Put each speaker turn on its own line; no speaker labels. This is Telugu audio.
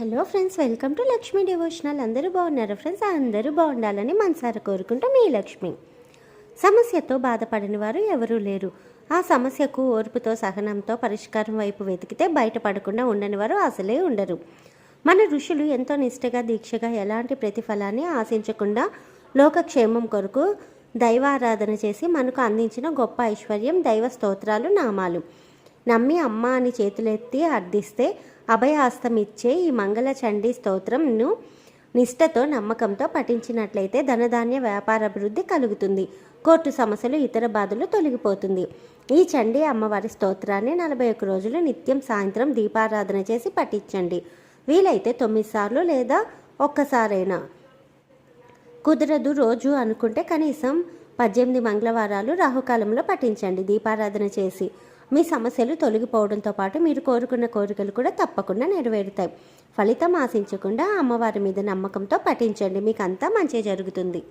Hello friends welcome to Lakshmi devotional. అందరూ బాగున్నారు ఫ్రెండ్స్? అందరూ బాగుండాలని మనసారా కోరుకుంటూ మీ లక్ష్మి. సమస్యతో బాధపడని వారు ఎవరూ లేరు. ఆ సమస్యకు ఓర్పుతో సహనంతో పరిష్కారం వైపు వెతికితే బయటపడకుండా ఉండని వారు అసలే ఉండరు. మన ఋషులు ఎంతో నిష్ఠగా దీక్షగా ఎలాంటి ప్రతిఫలాన్ని ఆశించకుండా లోకక్షేమం కొరకు దైవారాధన చేసి మనకు అందించిన గొప్ప ఐశ్వర్యం దైవ స్తోత్రాలు నామాలు. నమ్మి అమ్మ అని చేతులెత్తి అర్థిస్తే అభయాస్తం ఇచ్చే ఈ మంగళ చండీ స్తోత్రంను నిష్ఠతో నమ్మకంతో పఠించినట్లయితే ధనధాన్య వ్యాపార అభివృద్ధి కలుగుతుంది. కోర్టు సమస్యలు ఇతర బాధలు తొలగిపోతుంది. ఈ చండీ అమ్మవారి స్తోత్రాన్ని నలభై ఒక్క రోజులు నిత్యం సాయంత్రం దీపారాధన చేసి పఠించండి. వీలైతే తొమ్మిది సార్లు లేదా ఒక్కసారైనా. కుదరదు రోజు అనుకుంటే కనీసం పద్దెనిమిది మంగళవారాలు రాహుకాలంలో పఠించండి. దీపారాధన చేసి మీ సమస్యలు తొలగిపోవడంతో పాటు మీరు కోరుకున్న కోరికలు కూడా తప్పకుండా నెరవేరుతాయి. ఫలితం ఆశించకుండా అమ్మవారి మీద నమ్మకంతో పఠించండి. మీకు అంతా మంచి జరుగుతుంది.